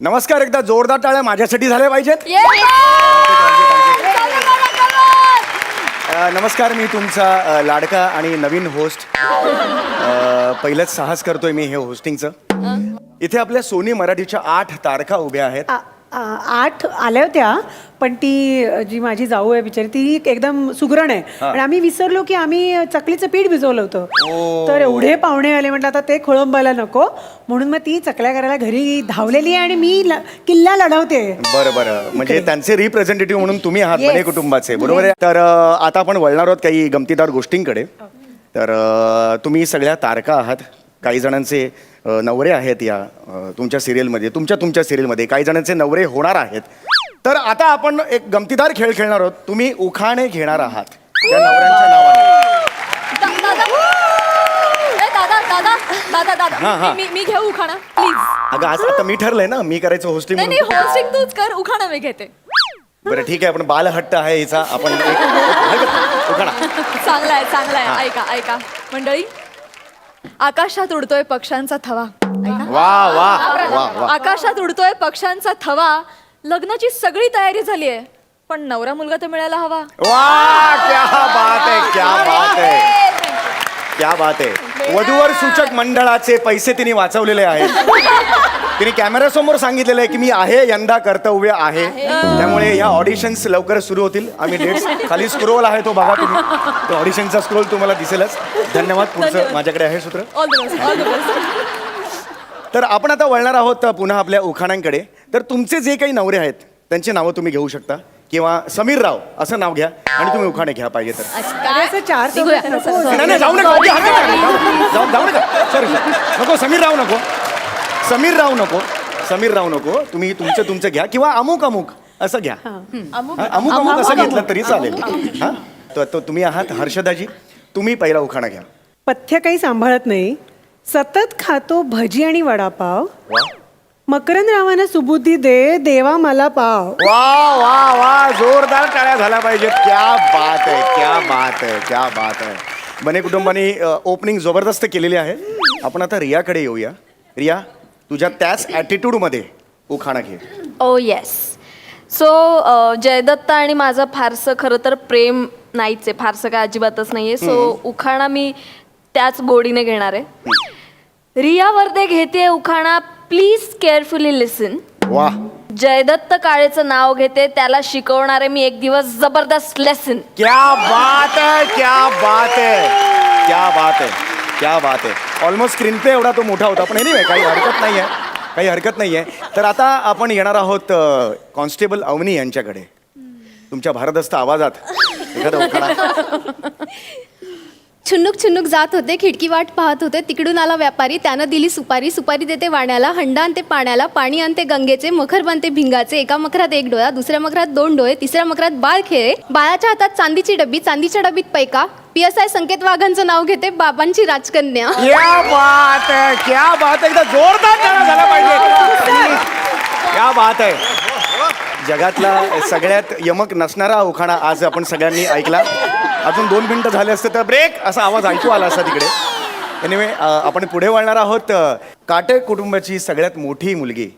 नमस्कार एकदा जोरदार टाळ्या माझ्यासाठी झाल्या पाहिजेत. अ, नमस्कार मी तुमचा अ, लाडका आणि नवीन होस्ट. पहिलंच साहस करतोय मी हे होस्टिंगचं इथे आपल्या सोनी मराठीच्या आठ तारखा उभ्या आहेत. आठ आल्या होत्या पण ती जी माझी जाऊ आहे बिचारी ती एकदम सुगरण आहे. आणि आम्ही विसरलो की आम्ही चकलीचं पीठ भिजवलं होतं. तर एवढे पाहुणे आले म्हटलं आता ते खोळंबायला नको. म्हणून मग ती चकल्या करायला घरी धावलेली आहे आणि मी ल- किल्ला लढवते. बरं बरं. म्हणजे. त्यांचे रिप्रेझेंटेटिव्ह म्हणून तुम्ही आहात Yes. बने कुटुंबाचे. बरोबर आहे? तर अ, आता आपण वळणार आहोत काही गमतीदार गोष्टींकडे. तर अ, तुम्ही सगळ्या तारका आहात. काही जणांचे नवरे आहेत या तुमच्या सिरियलमध्ये तुमच्या तुमच्या सिरियलमध्ये काही जणांचे नवरे होणार आहेत. तर आता आपण एक गमतीदार खेळ खेळणार आहोत. तुम्ही उखाणे घेणार आहात. त्या नवऱ्यांच्या नावाने. दादा. दादा दादा दादा हा, हा. मी मी घेऊ उखाणा? प्लीज अगं आज आता मी ठरलंय ना मी करायचं होस्टिंग नाही नाही होस्टिंग तूच कर उखाणा मी घेते. बरं ठीक आहे आपण बालहट्ट आहे हिचा. आपण एक- एक- उखाणा चांगलाय चांगलाय ऐका ऐका. मंडळी आकाशात उडतोय पक्ष्यांचा थवा. ऐका. वा वा वा वा. आकाशात उडतोय पक्ष्यांचा थवा. लग्नाची सगळी तयारी झाली आहे पण नवरा मुलगा तर मिळायला हवा. वा क्या बात आहे क्या बात आहे. क्या बात आहे. वधूवर सूचक मंडळाचे पैसे तिने वाचवलेले आहेत. तिने कॅमेऱ्यासमोर सांगितलेलं आहे की मी आहे यंदा कर्तव्य आहे. त्यामुळे या ऑडिशन्स लवकर सुरू होतील. आम्ही डेट्स खाली स्क्रोल आहे तो बघा तुम्ही. तो ऑडिशनचा स्क्रोल तुम्हाला दिसेलच. धन्यवाद पुढचं माझ्याकडे आहे सूत्र. All the best all the best तर आपण आता वळणार आहोत पुन्हा आपल्या उखाणांकडे. तर तुमचे जे काही नवरे आहेत त्यांची नावं तुम्ही घेऊ शकता. किंवा समीर राव असं नाव घ्या आणि तुम्ही उखाणे घ्या पाहिजे तर. अरे असं चार निघूया. चौघात नको. नाही नाही जाऊ नका. नका. जाऊ- जाऊ जाऊ नका सॉरी नको समीर राव नको. समीर राव नको. समीर राव नको. तुम्ही तुमचं तुमचं घ्या किंवा अमुक अमुक असं घ्या. हा, अमुक अमुक असं घेतलं तरी चालेल. हा? तो तो तुम्ही आहात हर्षदाजी. तुम्ही पहिला उखाणा घ्या. पथ्य काही सांभाळत नाही. सतत खातो भजी आणि वडापाव. वा. मकरंद रावांना सुबुद्धी दे देवा मला पाव. वा वा वा. जोरदार टाळ्या झाल्या पाहिजेत. क्या बात आहे क्या बात आहे क्या बात आहे. बने कुटुंबाने ओपनिंग जबरदस्त केलेली आहे. आपण आता रियाकडे येऊया. रिया तुझ्या त्याच ॲटिट्यूडमध्ये उखाणा घे. ओ येस सो जयदत्त आणि माझं फारसं खरं तर प्रेम नाहीच आहे फारसं काय अजिबातच नाही आहे सो उखाणा मी त्याच गोडीने घेणार आहे. रिया वर्दे घेते उखाणा प्लीज केअरफुली लिसन वा. जयदत्त काळेचं नाव घेते त्याला शिकवणारे मी एक दिवस जबरदस्त लेसन क्या बात है क्या बात है क्या बात है क्या बात आहे ऑलमोस्ट स्क्रीन पे एवढा तो मोठा होता पण एनिवे काही हरकत नाही आहे काही हरकत नाही आहे तर आता आपण येणार आहोत कॉन्स्टेबल अवनी यांच्याकडे. तुमच्या भारदस्त आवाजात. एखादा उखाणा छुन्नुक छुन्नुक जात होते खिडकी वाट पाहत होते तिकडून आला व्यापारी त्यानं दिली सुपारी सुपारी देते वाण्याला हंडा आणते पाण्याला पाणी आणते गंगेचे मखर बनते भिंगाचे एका मखरात एक डोळा दुसऱ्या मखरात दोन डोळे तिसऱ्या मखरात बाळ खेळे बाळाच्या हातात चांदीची डब्बी चांदीच्या डब्बीत पैका पी एस आय संकेत वाघांचं नाव घेते बाबांची राजकन्या. क्या बात है क्या बात है. एकदा जोरदार टाळ्या झाला पाहिजे. क्या बात आहे जगातला सगळ्यात यमक नसणारा उखाणा आज आपण सगळ्यांनी ऐकला. अजून दोन मिनिटं झाले असते तर ब्रेक असा आवाज ऐकू आला असता तिकडे. एनिवे आपण पुढे वळणार आहोत. काटे कुटुंबाची सगळ्यात मोठी मुलगी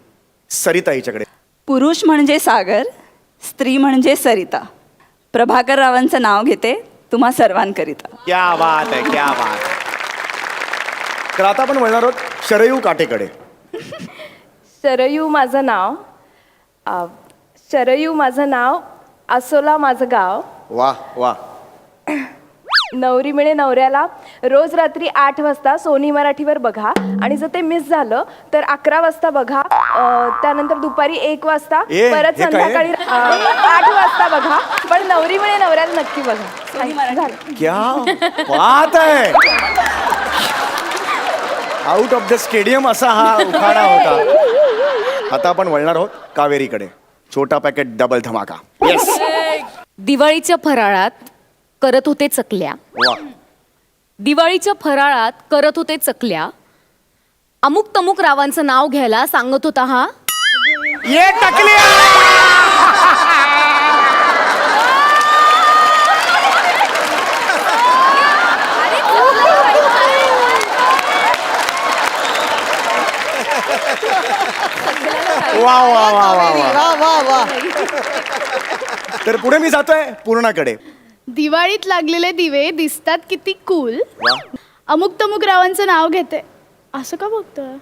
सरिता हिच्याकडे. पुरुष म्हणजे सागर स्त्री म्हणजे सरिता. प्रभाकर रावांचं नाव घेते. तुम्हा सर्वांकरिता. क्या बात आहे क्या बात आहे. तर आता आपण वळणार आहोत शरयू काटेकडे. शरयू माझं नाव आ, शरयू माझं नाव आसोला माझं गाव. वा वा नवरी मिळे नवऱ्याला रोज रात्री आठ वाजता सोनी मराठीवर बघा. आणि जर ते मिस झालं तर अकरा वाजता बघा. अ, त्यानंतर दुपारी एक वाजता ए, परत हे काय? आहे? संध्याकाळी अ, आठ वाजता बघा. पण नवरी मिळे नवऱ्याला नक्की बघा. झालं. क्या बात आहे. आउट ऑफ द स्टेडियम असा हा उखाणा होता. आता आपण वळणार आहोत कावेरीकडे. छोटा पॅकेट डबल धमाका. येस दिवाळीच्या फराळात करत होते चकल्या. दिवाळीच्या फराळात करत होते चकल्या. अमुक तमुक रावांचं नाव घ्यायला सांगत होता हा. ये वा वा वा वा वा. वा वा वा. तर पुढे मी जातोय पूर्णाकडे. दिवाळीत लागलेले दिवे दिसतात किती कूल वा. अमुक तमुक रावांचं नाव घेते. असं का बघतोय?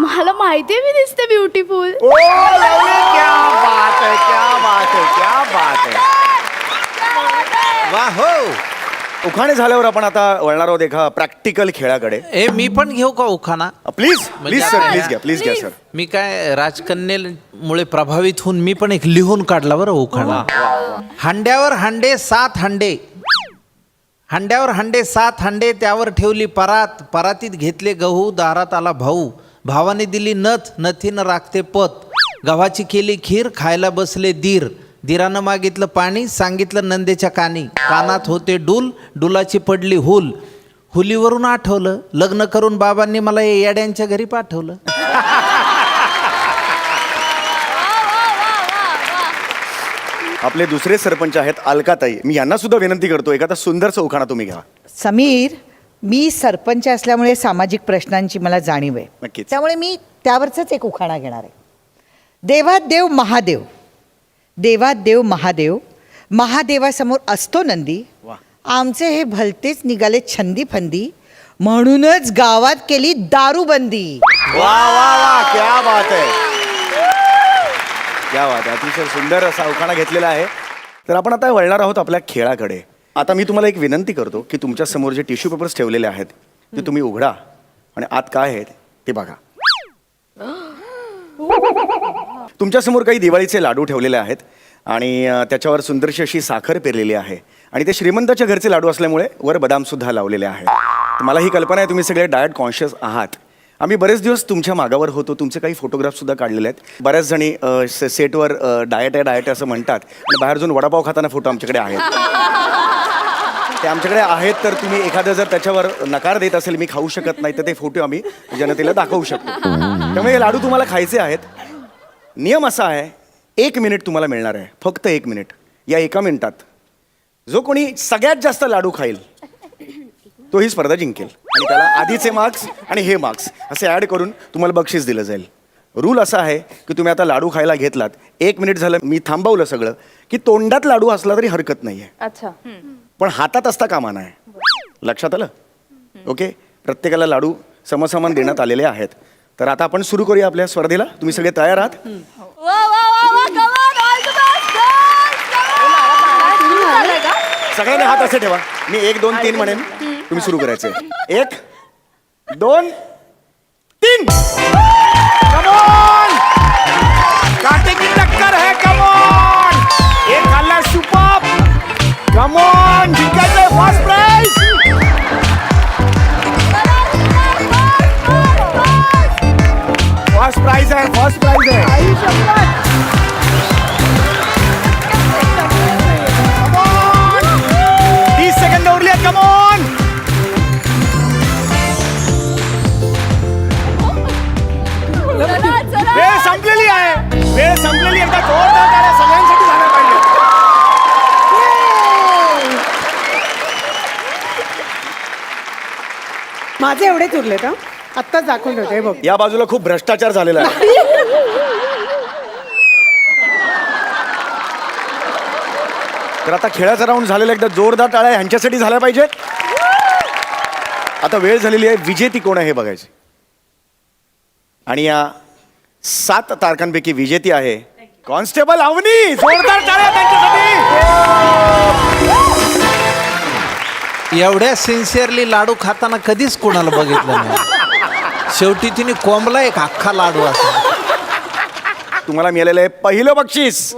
मला माहितीये मी दिसते ब्युटिफुल ओ लवली, क्या बात है क्या बात है क्या बात है. वा हो. उखाणे झाल्यावर आपण आता वळणार आहोत एका प्रॅक्टिकल खेळाकडे. ए मी पण घेऊ का उखाणा? प्लीज प्लीज सर प्लीज घ्या प्लीज घ्या सर मी काय राजकन्येमुळे प्रभावित होऊन मी पण एक लिहून काढला बरं उखाणा. हांड्यावर हांडे सात हांडे. हांड्यावर हांडे सात हांडे त्यावर ठेवली परात. परातीत घेतले गहू दारात आला भाऊ. भावाने दिली नथ नथीनं राखते पत. गव्हाची केली खीर खायला बसले दीर. दिरानं मागितलं पाणी सांगितलं नंदेच्या कानी. कानात होते डूल डुलाची पडली हुल. हुलीवरून आठवलं लग्न करून बाबांनी मला येड्यांच्या घरी पाठवलं. आपले दुसरे सरपंच आहेत अलकाताई. मी यांना सुद्धा विनंती करतो एखादा सुंदरचा उखाणा तुम्ही घ्या. समीर मी सरपंच असल्यामुळे सामाजिक प्रश्नांची मला जाणीव आहे. नक्कीच. त्यामुळे मी त्यावरच एक उखाणा घेणार आहे. देवात देव महादेव. देवात देव महादेव. महादेवासमोर असतो नंदी. वा. आमचे हे भलतेच निघाले छंदी फंदी म्हणूनच गावात केली दारूबंदी. वा वा वा क्या बात आहे. या वाद. अतिशय सुंदर असा उखाणा घेतलेला आहे. तर आपण आता वळणार आहोत आपल्या खेळाकडे. आता मी तुम्हाला एक विनंती करतो की तुमच्यासमोर जे टिश्यू पेपर्स ठेवलेले आहेत ते तुम्ही उघडा आणि आत काय आहेत ते बघा. तुमच्यासमोर काही दिवाळीचे लाडू ठेवलेले आहेत आणि त्याच्यावर सुंदरशी अशी साखर पेरलेली आहे आणि ते श्रीमंताच्या घरचे लाडू असल्यामुळे वर बदाम सुद्धा लावलेले आहेत. मला ही कल्पना आहे तुम्ही सगळे डायट कॉन्शियस आहात. आम्ही बरेच दिवस तुमच्या मागावर होतो. तुमचे काही फोटोग्राफ सुद्धा काढलेले आहेत. बऱ्याच जणी अ, से- सेटवर अ, डाएट आहे डाएट आहे असं म्हणतात. आणि बाहेर जाऊन वडापाव खाताना फोटो आमच्याकडे आहेत. ते आमच्याकडे आहेत तर तुम्ही एखादं जर त्याच्यावर नकार देत असेल मी खाऊ शकत नाही तर ते फोटो आम्ही जनतेला दाखवू शकतो. त्यामुळे हे लाडू तुम्हाला खायचे आहेत. नियम असा आहे एक मिनिट तुम्हाला मिळणार आहे. फक्त एक मिनिट या एका मिनिटात. जो कोणी सगळ्यात जास्त लाडू खाईल तो ही स्पर्धा जिंकेल. आणि त्याला आधीचे मार्क्स आणि हे मार्क्स असे ॲड करून तुम्हाला बक्षीस दिलं जाईल. रूल असा आहे की तुम्ही आता लाडू खायला घेतलात एक मिनिट झालं मी थांबवलं सगळं की तोंडात लाडू असला तरी हरकत नाही आहे अच्छा. पण हातात असता कामा नाही लक्षात आलं? ओके प्रत्येकाला लाडू समसमान देण्यात आलेले आहेत. तर आता आपण सुरू करूया आपल्या स्पर्धेला. तुम्ही सगळे तयार आहात? वा वा वा वा कमाल ऑल द बेस्ट सुरू झालंय का सगळ्यांनी हात असे ठेवा. मी एक दोन तीन म्हणेन. तुम्ही सुरू करायचे एक दोन तीन. कमोन! काटे की टक्कर है कमोन! एक खाल्ला सुपाप. कमोन जिंकायचंय फर्स्ट प्राइज फर्स्ट प्राइज आहे फर्स्ट प्राइज आहे. तीस सेकंद माझे एवढेच उरले का आत्ताच दाखवून ठेवते हे बघ. या बाजूला खूप भ्रष्टाचार झालेला आहे. तर आता खेळाचा राऊंड झालेला एकदा जोरदार टाळ्या ह्यांच्यासाठी झाल्या पाहिजेत. आता वेळ झालेली आहे. विजेती कोण आहे हे बघायची. आणि या सात तारखांपैकी विजेती आहे कॉन्स्टेबल अवनी. जोरदार टाळ्या त्यांच्यासाठी. एवढ्या सिन्सिअरली लाडू खाताना कधीच कोणाला बघितलं नाही. शेवटी तिने कोंबला एक अख्खा लाडू असा. तुम्हाला मिळालेलं आहे पहिलं बक्षीस.